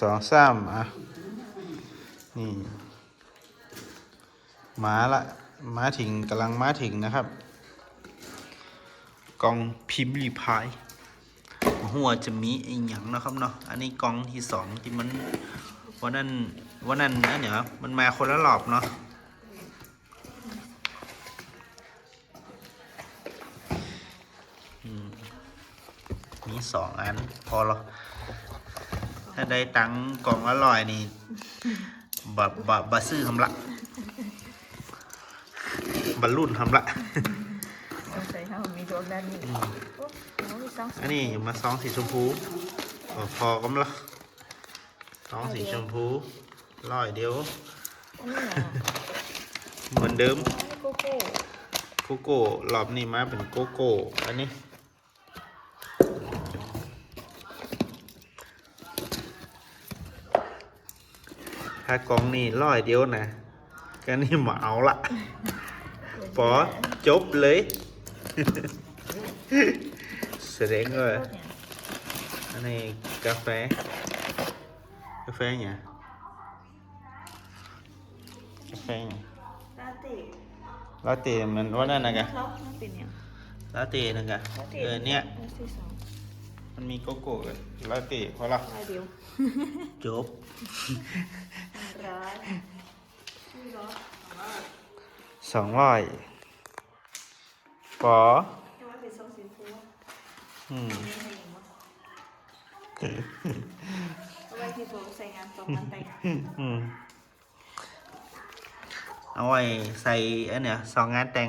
สองสามอะ นี่มาละมาถึงกำลังมาถึงนะครับ กองพิมพ์รีพายหัวจะมีไอ้หยังนะครับเนาะอันนี้กองที่สองที่มันวันนั้นวันนั้นนะเนี่ยมันมาคนละรอบเนาะมมีสองอันพอแล้ว ถ้าได้ตังค์กล่องละร้อยนี่บะบะบะซื้อทำละบรรลุนทำละเอาใส่ข้าวมีโดนด้านนี้โอ้โหมีสองอันนี้มาซองสีชมพูเออพอก็มละซองสีชมพูร้อยเดียว อันนี้อะเหมือนเดิมอันนี้โกโก้ โกโก้รอบนี้มาเป็นโกโก้ อันนี้ากล่องนี่ร้อยเดียวนะก็นี่หมาเอาละปอจบเลย แสดงว่าโคตรเนี่ยอันนี้กาแฟ กาแฟเนี่ยกาแฟเนี่ยลาเต้ลาเต้มันว่านั่นนะกะครับมันเป็นเนี่ยลาเต้นะกะลาเต้เออเนี่ยลาเต้สอง มันมีโกโก้กับลาเต้พอละลาเดียวจบร้อยสองร้อยปอแต่ว่าเป็นสองสีฟูอืมเอาไว้ที่ผมใส่งานสองงานแต่งอืมเอาไว้ใส่อันเนี้ยสองงานแต่ง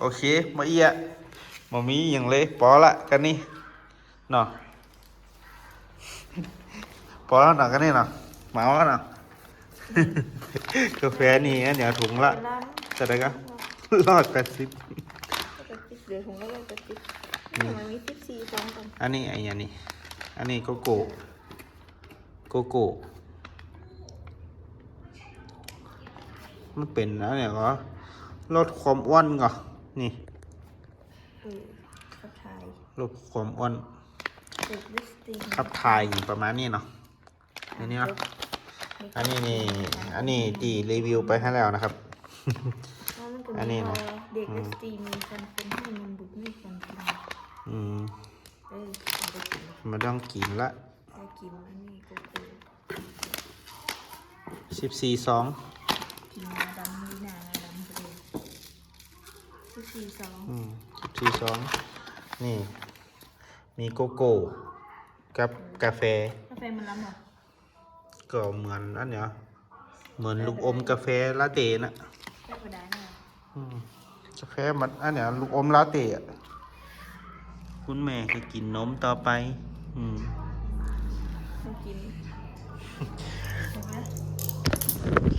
โอเคมาเอียมามีอย่างเลยปอละกันนี่เนาะปอแล้วเนาะกันนี่เนาะเมาแล้วเนาะกาแฟนี่อันเนี้ยถุงละร้านจะได้ก็รอดแปดสิบก็จะติดเดือดถุงก็เลยจะติดทำไมมีติดสี่สองกันอันนี้ไอ้อันนี้อันนี้โกโก้โกโก้มันเป็นแล้วเนี่ยก็ลดความอ้วนก่อนนี่ เออขับถ่ายลดความอ้วนเด็กดิสติงขับถ่ายอย่างประมาณนี้เนาะอันนี้เนาะอันนี้นี่อันนี้ตีรีวิวไปให้แล้วนะครับ อันนี้นะเด็กดิสติงมีคนคนให้มันบุกไม่คนกินอืมเออเอาไปกินไมันต้องกินละเอากินอันนี้ก็คือสิบสี่สองกินงาดำมีหนางาดำไปเลยสิบสี่สองอืม สี่สอนนี่ มีโกโก้กับกาแฟ กาแฟมันล้ำหรอก็เหมือนอันเนี้ยเหมือนลูกอมกาแฟลาเต้นะกาแฟมันอันเนี้ยลูกอมลาเต้คุณแม่จะกินนมต่อไป อืมต้กิน